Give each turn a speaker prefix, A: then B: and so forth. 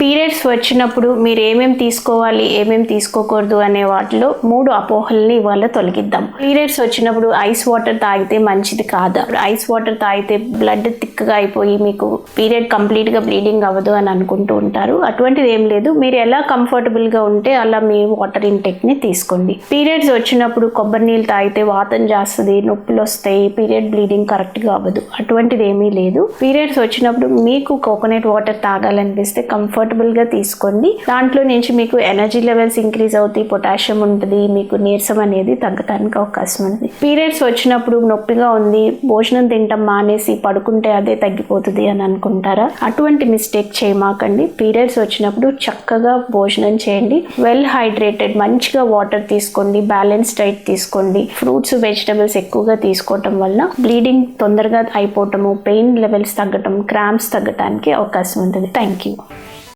A: Periods వచ్చినప్పుడు మీరు ఏమేమి తీసుకోవాలి ఏమేమి తీసుకోకూడదు అనే వాటిలో మూడు అపోహల్ని ఇవాళ తొలగిద్దాం. పీరియడ్స్ వచ్చినప్పుడు ఐస్ వాటర్ తాగితే మంచిది కాదు? ఐస్ వాటర్ తాగితే బ్లడ్ థిక్గా అయిపోయి మీకు పీరియడ్ కంప్లీట్గా బ్లీడింగ్ అవ్వదు అని అనుకుంటూ ఉంటారు. అటువంటిది ఏం లేదు. మీరు ఎలా కంఫర్టబుల్గా ఉంటే అలా మీ వాటర్ ఇంటెక్ని తీసుకోండి. పీరియడ్స్ వచ్చినప్పుడు కొబ్బరి నీళ్ళు తాగితే వాతం చేస్తుంది నొప్పులు వస్తాయి పీరియడ్ బ్లీడింగ్ కరెక్ట్గా అవ్వదు. అటువంటిది ఏమీ లేదు. పీరియడ్స్ వచ్చినప్పుడు మీకు కోకోనట్ వాటర్ తాగాలనిపిస్తే కంఫర్ట్ కంఫర్టబుల్గా తీసుకోండి. దాంట్లో నుంచి మీకు ఎనర్జీ లెవెల్స్ ఇంక్రీజ్ అవుతాయి పొటాషియం ఉంటుంది మీకు నీరసం అనేది తగ్గడానికి అవకాశం ఉంది పీరియడ్స్ వచ్చినప్పుడు నొప్పిగా ఉంది భోజనం తింటాం మానేసి పడుకుంటే అదే తగ్గిపోతుంది అని అనుకుంటారా? అటువంటి మిస్టేక్ చేయమాకండి. పీరియడ్స్ వచ్చినప్పుడు చక్కగా భోజనం చేయండి. వెల్ హైడ్రేటెడ్ మంచిగా వాటర్ తీసుకోండి బ్యాలెన్స్ డైట్ తీసుకోండి. ఫ్రూట్స్ వెజిటబుల్స్ ఎక్కువగా తీసుకోవటం వల్ల బ్లీడింగ్ తొందరగా అయిపోవటము పెయిన్ లెవెల్స్ తగ్గటం క్రామ్స్ తగ్గటానికి అవకాశం ఉంటుంది. Thank you